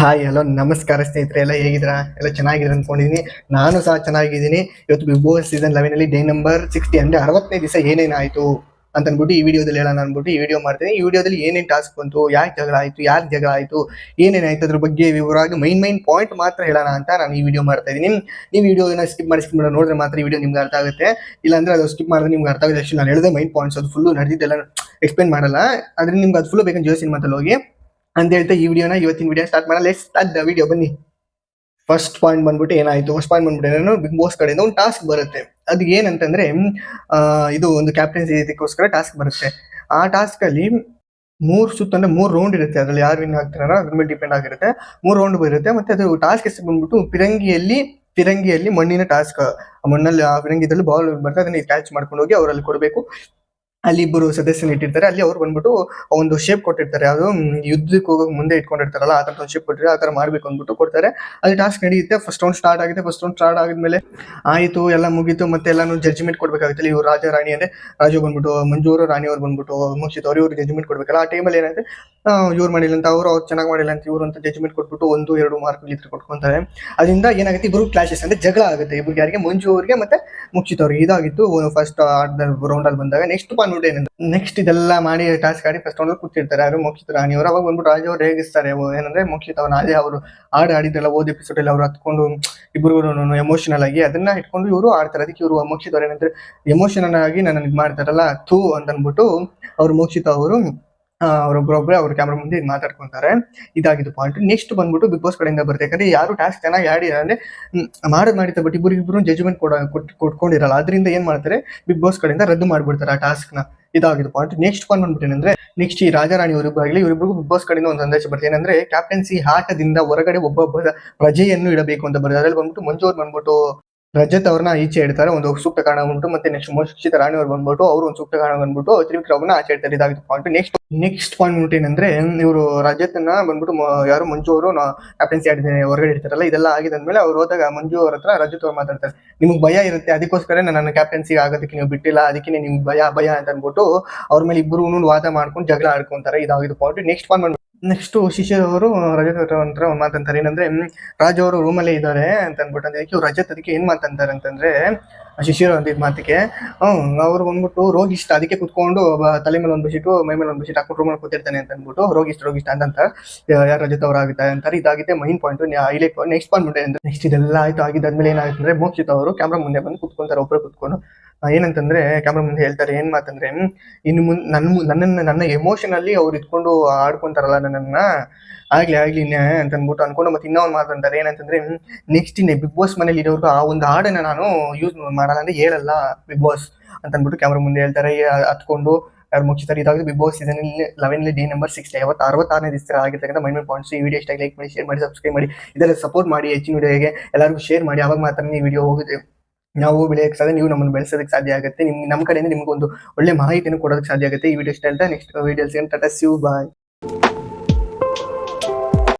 Hi hello ನಮಸ್ಕಾರ ಸ್ನೇಹಿತರೆ, ಎಲ್ಲ ಹೇಗಿದ್ದೀರಾ? ಎಲ್ಲ ಚೆನ್ನಾಗಿದ್ರೆ ಅನ್ಕೊಂಡಿದ್ದೀನಿ ನಾನು ಸಹ ಚೆನ್ನಾಗಿದ್ದೀನಿ. ಇವತ್ತು ಬಿಗ್ ಬಾಸ್ ಸೀಸನ್ ಲೆವೆನ್ ಅಲ್ಲಿ ಡೇ ನಂಬರ್ ಸಿಕ್ಸ್ಟಿ ಅಂದ್ರೆ ಅರವತ್ತನೇ ದಿವಸ ಏನೇನಾಯ್ತು ಅಂತ ಅಂದ್ಬಿಟ್ಟು ಈ ವಿಡಿಯೋದಲ್ಲಿ ಹೇಳೋಣ ಅನ್ಬಿಟ್ಟು ಈ ವಿಡಿಯೋ ಮಾಡ್ತೀನಿ. ಈ ವಿಡಿಯೋದಲ್ಲಿ ಏನೇನು ಟಾಸ್ಕ್ ಬಂತು, ಯಾಕೆ ಜಗಳ ಆಯ್ತು, ಯಾಕೆ ಜಗಳ ಆಯ್ತು, ಏನೇನಾಯ್ತು ಅದ್ರ ಬಗ್ಗೆ ವಿವರವಾಗಿ ಮೈನ್ ಮೈನ್ ಪಾಯಿಂಟ್ ಮಾತ್ರ ಹೇಳೋಣ ಅಂತ ನಾನು ಈ ವಿಡಿಯೋ ಮಾಡ್ತಾ ಇದ್ದೀನಿ. ನೀವು ವಿಡಿಯೋನ ಸ್ಕಿಪ್ ಮಾಡಿ ಸ್ಕಿಪ್ ಮಾಡಿ ನೋಡಿದ್ರೆ ಮಾತ್ರ ಈ ವಿಡಿಯೋ ನಿಮ್ಗೆ ಅರ್ಥ ಆಗುತ್ತೆ. ಇಲ್ಲಾಂದ್ರೆ ಅದು ಸ್ಕಿಪ್ ಮಾಡಿದ್ರೆ ನಿಮ್ಗೆ ಅರ್ಥ ಆಗುತ್ತೆ ಅಷ್ಟು ನಾನು ಹೇಳಿದೆ ಮೈನ್ ಪಾಯಿಂಟ್ಸ್ ಅದು ಫುಲ್ಲು ನಡೆದಿದ್ದೆಲ್ಲ ಎಕ್ಸ್ಪ್ಲೇನ್ ಮಾಡಲ್ಲ. ಆದರೆ ನಿಮ್ಗೆ ಅದು ಫುಲ್ ಬೇಕಂತ ಜೋಸಿನ ಮಾತಲ್ಲಿ ಹೋಗಿ ಅಂತ ಹೇಳ್ತಾ ಈ ವಿಡಿಯೋನ ಇವತ್ತಿನ ವಿಡಿಯೋ ಸ್ಟಾರ್ಟ್ ಮಾಡೋಣ. ಲೆಟ್ಸ್ ಸ್ಟಾರ್ಟ್ ದ ವಿಡಿಯೋ ಬನ್ನಿ. ಫಸ್ಟ್ ಪಾಯಿಂಟ್ ಬಂದ್ಬಿಟ್ಟು ಏನಾಯ್ತು? ಫಸ್ಟ್ ಪಾಯಿಂಟ್ ಬಂದ್ಬಿಟ್ಟು ಏನೋ ಬಿಗ್ ಬಾಸ್ ಕಡೆಯಿಂದ ಒಂದು ಟಾಸ್ಕ್ ಬರುತ್ತೆ. ಅದು ಏನಂತಂದ್ರೆ ಇದು ಒಂದು ಕ್ಯಾಪ್ಟನ್ಸಿ ಇದಕ್ಕೋಸ್ಕರ ಟಾಸ್ಕ್ ಬರುತ್ತೆ. ಆ ಟಾಸ್ಕ್ ಅಲ್ಲಿ ಮೂರ್ ಸುತ್ತ ಅಂದ್ರೆ ಮೂರು ರೌಂಡ್ ಇರುತ್ತೆ. ಅದ್ರಲ್ಲಿ ಯಾರು ವಿನ್ ಆಗ್ತಾರ ಅದ್ರ ಮೇಲೆ ಡಿಪೆಂಡ್ ಆಗಿರುತ್ತೆ. ಮೂರು ರೌಂಡ್ ಬರುತ್ತೆ. ಮತ್ತೆ ಅದು ಟಾಸ್ಕ್ ಹೆಸರು ಬಂದ್ಬಿಟ್ಟು ಪಿರಂಗಿಯಲ್ಲಿ ಪಿರಂಗಿಯಲ್ಲಿ ಮಣ್ಣಿನ ಟಾಸ್ಕ್ ಮಣ್ಣಲ್ಲಿ, ಆ ಪಿರಂಗಿದಲ್ಲಿ ಬಾಲ್ ಬರ್ತದೆ. ಅದನ್ನ ಕ್ಯಾಚ್ ಮಾಡ್ಕೊಂಡು ಹೋಗಿ ಅವರಲ್ಲಿ ಕೊಡಬೇಕು. ಅಲ್ಲಿ ಇಬ್ಬರು ಸದಸ್ಯನ ಇಟ್ಟಿರ್ತಾರೆ. ಅಲ್ಲಿ ಅವ್ರು ಬಂದ್ಬಿಟ್ಟು ಒಂದು ಶೇಪ್ ಕೊಟ್ಟಿರ್ತಾರೆ. ಅದು ಯುದ್ಧಕ್ಕೆ ಹೋಗೋಕೆ ಮುಂದೆ ಇಟ್ಕೊಂಡಿರ್ತಾರಲ್ಲ, ಆ ಒಂದು ಶೇಪ್ ಕೊಟ್ಟಿರ್ತಾರೆ. ಆ ತರ ಮಾಡ್ಬೇಕು ಅಂದ್ಬಿಟ್ಟು ಕೊಡ್ತಾರೆ. ಅಲ್ಲಿ ಟಾಸ್ಕ್ ನಡೆಯುತ್ತೆ. ಫಸ್ಟ್ ರೌಂಡ್ ಸ್ಟಾರ್ಟ್ ಆಗಿದೆ. ಫಸ್ಟ್ ರೌಂಡ್ ಸ್ಟಾರ್ಟ್ ಆಗಿದ್ಮೇಲೆ ಆಯಿತು, ಎಲ್ಲ ಮುಗೀತು. ಮತ್ತೆ ಎಲ್ಲಾನು ಜಡ್ಜ್ಮೆಂಟ್ ಕೊಡ್ಬೇಕಾಗುತ್ತೆ. ಇವ್ರು ರಾಜ, ರಾಣಿ ಅಂದ್ರೆ ರಾಜು ಬಂದ್ಬಿಟ್ಟು, ಮಂಜೂರು, ರಾಣಿ ಅವ್ರು ಬಂದ್ಬಿಟ್ಟು ಮುಗಿಸಿತು ಅವ್ರು ಇವ್ರಿಗೆ ಜಡ್ಜ್ಮೆಂಟ್ ಕೊಡ್ಬೇಕಲ್ಲ. ಆ ಟೈಮಲ್ಲಿ ಏನಾಗುತ್ತೆ ಇವ್ರು ಮಾಡಿಲ್ಲ ಅಂತ, ಅವರು, ಅವ್ರು ಚೆನ್ನಾಗಿ ಮಾಡಿಲ್ಲ ಅಂತ ಇವರು ಅಂತ ಜಡ್ಜ್ಮೆಂಟ್ ಕೊಟ್ಬಿಟ್ಟು ಒಂದು, ಎರಡು ಮಾರ್ಕ್ ಇದ್ರೆ ಕೊಟ್ಕೊತಾರೆ ಅದರಿಂದ ಏನಾಗುತ್ತೆ? ಇಬ್ಬರು ಕ್ಲಾಶಸ್ ಅಂದ್ರೆ ಜಗಳ ಆಗುತ್ತೆ. ಇಬ್ರಿಗೆ ಯಾರಿಗೆ? ಮಂಜು ಅವ್ರಿಗೆ ಮತ್ತೆ ಮುಗಿಸಿತು ಅವ್ರಿಗೆ. ಇದಾಗಿತ್ತು. ಫಸ್ಟ್ ರೌಂಡ್ ಅಲ್ಲಿ ಬಂದಾಗ. ನೆಕ್ಸ್ಟ್ ಏನಂದ್ರೆ ನೆಕ್ಸ್ಟ್ ಇದೆಲ್ಲ ಮಾಡಿ ಟಾಸ್ಕ್ ಆಡಿ ಫಸ್ಟ್ ರೌಂಡ್ ಕೂತಿರ್ತಾರೆ, ಯಾರು ಮೋಕ್ಷಿತ್ ರಾಣಿ ಅವರು ಅವಾಗ ಬಂದ್ಬಿಟ್ಟು ರಾಜ ಅವ್ರು ರೇಗಿಸ್ತಾರೆ ಏನಂದ್ರೆ ಮೋಕ್ಷಿತ್ ಅವ್ರು ಅದೇ ಅವರು ಹಾಡು ಆಡಿದ್ದೆಲ್ಲ ಓದ್ ಎಪಿಸೋಡ್ ಅಲ್ಲಿ ಅವ್ರು ಹತ್ಕೊಂಡು ಇಬ್ಬರು ಎಮೋಷನಲ್ ಆಗಿ ಅದನ್ನ ಇಟ್ಕೊಂಡು ಇವರು ಆಡ್ತಾರೆ ಅದಕ್ಕೆ ಇವರು ಮೋಕ್ಷಿತ್ ಅವ್ರು ಏನಂದ್ರೆ ಎಮೋಷನಲ್ ಆಗಿ ನನ್ನ ಇದು ಮಾಡ್ತಾರಲ್ಲ, ಥೂ ಅಂತ ಅಂದ್ಬಿಟ್ಟು ಅವ್ರು ಮೋಕ್ಷಿತ ಅವರು ಅವ್ರೊಬ್ಬರೊಬ್ಬರೇ ಅವ್ರ ಕ್ಯಾಮ್ರಾ ಮುಂದೆ ಮಾತಾಡ್ಕೊಂತಾರೆ. ಇದಾಗಿದ್ದು ಪಾಯಿಂಟ್ ನೆಕ್ಸ್ಟ್ ಬಂದ್ಬಿಟ್ಟು ಬಿಗ್ ಬಾಸ್ ಕಡೆಯಿಂದ ಬರುತ್ತೆ. ಯಾಕಂದ್ರೆ ಯಾರು ಟಾಸ್ಕ್ ಚೆನ್ನಾಗಿ ಆಡಿ ಅಂದ್ರೆ ಮಾಡೋದು ಮಾಡಿರ್ತಾರೆ ಬಟ್ ಇಬ್ಬರು ಇಬ್ರು ಜಜ್ಮೆಂಟ್ ಕೊಡ, ಕೊಟ್- ಕೊಟ್ಕೊಂಡಿರಲ್ಲ. ಅದರಿಂದ ಏನ್ ಮಾಡ್ತಾರೆ? ಬಿಗ್ ಬಾಸ್ ಕಡೆಯಿಂದ ರದ್ದು ಮಾಡ್ಬಿಡ್ತಾರೆ ಆ ಟಾಸ್ಕ್ನ. ಇದಾಗಿದ್ದು ಪಾಯಿಂಟ್ ನೆಕ್ಸ್ಟ್ ಪಾಯಿಂಟ್ ಬಂದ್ಬಿಟ್ಟು ಏನಂದ್ರೆ ನೆಕ್ಸ್ಟ್ ಈ ರಾಜಾರಾಣಿ ಅವರಿಬ್ಬರಾಗಲಿ ಇವರಿಬ್ಬರಿಗೂ ಬಿಗ್ ಬಾಸ್ ಕಡೆಯಿಂದ ಒಂದು ಸಂದೇಶ ಬರ್ತದೆ ಏನಂದ್ರೆ ಕ್ಯಾಪ್ಟನ್ಸಿ ಆಟದಿಂದ ಹೊರಗಡೆ ಒಬ್ಬೊಬ್ಬ ಪ್ರಜೆಯನ್ನು ಇಡಬೇಕು ಅಂತ ಬರ್ತದೆ ಅದ್ರಲ್ಲಿ ಬಂದ್ಬಿಟ್ಟು ಮಂಜು ಅವ್ರು ಬಂದ್ಬಿಟ್ಟು ರಜತ್ ಅವ್ರನ್ನ ಈಚೆ ಇಡ್ತಾರೆ, ಒಂದು ಸೂಕ್ತ ಕಾರಣ ಬಂದ್ಬಿಟ್ಟು, ಮತ್ತೆ ನೆಕ್ಸ್ಟ್ ಮೋಕ್ಷಿತ ರಾಣಿ ಅವ್ರು ಬಂದ್ಬಿಟ್ಟು, ಅವರು ಒಂದು ಸೂಕ್ತ ಕಾರಣ ಬಂದ್ಬಿಟ್ಟು ತ್ರಿವಿಕ್ರಮನ ಆಚೆ ಇಡ್ತಾರೆ. ಇದಾಗಿತ್ತು ಪಾಯಿಂಟ್ ನೆಕ್ಸ್ಟ್ ನೆಕ್ಸ್ಟ್ ಪಾಯಿಂಟ್ ಬಂದ್ಬಿಟ್ಟು ಏನಂದ್ರೆ, ಇವರು ರಜತ್ನ ಬಂದ್ಬಿಟ್ಟು ಯಾರು ಮಂಜು ಅವರು ಕ್ಯಾಪ್ಟನ್ಸಿ ಆಡಿದ್ದಾರೆ ಹೊರಗಡೆ ಇಡ್ತಾರಲ್ಲ ಇದೆಲ್ಲ ಆಗಿದ್ಮೇಲೆ ಅವ್ರು ಹೋದಾಗ ಮಂಜು ಅವ್ರ ಹತ್ರ ರಜತ್ ಅವ್ರು ಮಾತಾಡ್ತಾರೆ. ನಿಮ್ಗೆ ಭಯ ಇರುತ್ತೆ ಅದಕ್ಕೋಸ್ಕರ ನನ್ನ ಕ್ಯಾಪ್ಟನ್ಸಿ ಆಗೋದಕ್ಕೆ ನೀವು ಬಿಟ್ಟಿಲ್ಲ, ಅದಕ್ಕೆ ನಿಮ್ಗೆ ಭಯ ಭಯ ಅಂತ ಅಂದ್ಬಿಟ್ಟು ಅವ್ರ ಮೇಲೆ ಇಬ್ಬರು ವಾದ ಮಾಡ್ಕೊಂಡು ಜಗಳ ಆಡ್ಕೊಂತಾರೆ. ಇದಾಗಿದ್ದು ಪಾಯಿಂಟ್ ನೆಕ್ಸ್ಟ್ ಪಾಯಿಂಟ್ ನೆಕ್ಸ್ಟ್ ಶಿಷ್ಯರವರು ಅವರು ರಜತ್ ಅವ್ರ ಹತ್ರ ಒಂದು ಮಾತಂತಾರೆ ಏನಂದ್ರೆ ರಾಜ ರಾಜ್ ಅವರು ರೂಮಲ್ಲೇ ಇದ್ದಾರೆ ಅಂತ ಅಂದ್ಬಿಟ್ಟು ಅದಕ್ಕೆ ರಜತ್ ಅದಕ್ಕೆ ಏನ್ ಮಾತಂತಾರೆ ಅಂತಂದ್ರೆ ಶಿಷ್ಯರು ಅಂದಿದ್ ಮಾತಿಗೆ, ಹ್ಮ್, ಅವ್ರು ಬಂದ್ಬಿಟ್ಟು ರೋಗಿಷ್ಟ ಅದಕ್ಕೆ ಕುತ್ಕೊಂಡು ತಲೆ ಮೇಲೆ ಒಂದು ಬಿಸಿಟ್ಟು ಮೈ ಮೇಲೆ ಒಂದು ಬಿಸಿಟ್ಟು ಹಾಕೊಂಡು ರೂಮಲ್ಲಿ ಕೂತಿರ್ತಾನೆ ಅಂತ ಇಷ್ಟ ರೋಗಿಷ್ಟ ರೋಗಿಷ್ಟ ಅಂತ ಯಾರು ರಜತ್ ಅವರು ಆಗಿದೆ ಅಂತಾರೆ. ಇದಾಗಿದೆ main point highlight next point ಅಂದ್ರೆ, ನೆಕ್ಸ್ಟ್ ಇದೆಲ್ಲ ಆಯ್ತು, ಆಗಿದ್ದಾದ್ಮೇಲೆ ಏನಾಯ್ತು? ಅಂದ್ರೆ, ಮೋಕ್ಷಿತ್ ಅವರು ಕ್ಯಾಮ್ರಾ ಮುಂದೆ ಬಂದು ಕುತ್ಕೊಂತಾರೆ ಒಬ್ಬರು ಕುತ್ಕೊಂಡು. ಏನಂತಂದ್ರೆ ಕ್ಯಾಮ್ರಾ ಮುಂದೆ ಹೇಳ್ತಾರೆ, ಏನ್ ಮಾತಂದ್ರೆ, ಇನ್ನು ಮುಂದೆ ನನ್ನ ನನ್ನ ನನ್ನ ಎಮೋಷನಲ್ಲಿ ಅವ್ರು ಇಟ್ಕೊಂಡು ಆಡ್ಕೊಂತಾರಲ್ಲ ನನ್ನನ್ನ, ಆಗ್ಲಿ ಆಗ್ಲಿ ಅಂತ ಅಂದ್ಬಿಟ್ಟು ಅನ್ಕೊಂಡು ಮತ್ತೆ ಇನ್ನೊಂದು ಮಾತಂತಾರೆ ಏನಂತಂದ್ರೆ ನೆಕ್ಸ್ಟ್ ಇನ್ನೇ ಬಿಗ್ ಬಾಸ್ ಮನೇಲಿ ಇರೋರ್ಗು ಆ ಒಂದು ಹಾಡನ್ನ ನಾನು ಯೂಸ್ ಮಾಡಲ್ಲ ಅಂದ್ರೆ ಹೇಳಲ್ಲ ಬಿಗ್ ಬಾಸ್ ಅಂತ ಅಂದ್ಬಿಟ್ಟು ಕ್ಯಾಮ್ರಾ ಮುಂದೆ ಹೇಳ್ತಾರೆ. ಹತ್ಕೊಂಡು ಯಾರು ಮುಗಿಸ್ತಾರೆ ಇದಾಗಿದೆ Bigg Boss season eleven day number six ಐವತ್ತು ಅರವತ್ತಾರನೇ ದಿವಸ ಆಗಿರ್ತಕ್ಕಂಥ ಮೈನ್ ಪಾಯಿಂಟ್ಸ್ ಈ ವಿಡಿಯೋ ಇಷ್ಟ ಲೈಕ್ ಮಾಡಿ ಶೇರ್ ಮಾಡಿ ಸಬ್ಸ್ಕ್ರೈಬ್ ಮಾಡಿ, ಇದೆಲ್ಲ ಸಪೋರ್ಟ್ ಮಾಡಿ, ಹೆಚ್ಚಿನ ವಿಡಿಯೋಗೆ ಎಲ್ಲರಿಗೂ ಶೇರ್ ಮಾಡಿ ಅವಾಗ ಮಾತ್ರ ಈ ವಿಡಿಯೋ ಹೋಗುತ್ತೆ ನಾವು ಬೆಳೆಯಕ್ಕೆ ಸಾಧ್ಯ, ನೀವು ನಮ್ಮನ್ನು ಬೆಳೆಸೋದಕ್ಕೆ ಸಾಧ್ಯ ಆಗುತ್ತೆ. ನಿಮ್, ನಮ್ಮ ಕಡೆಯಿಂದ ನಿಮ್ಗೆ ಒಂದು ಒಳ್ಳೆ ಮಾಹಿತಿಯನ್ನು ಕೊಡೋದಕ್ಕೆ ಸಾಧ್ಯ ಆಗುತ್ತೆ. ಈ ವಿಡಿಯೋ ಇಷ್ಟ next videos tata see you bye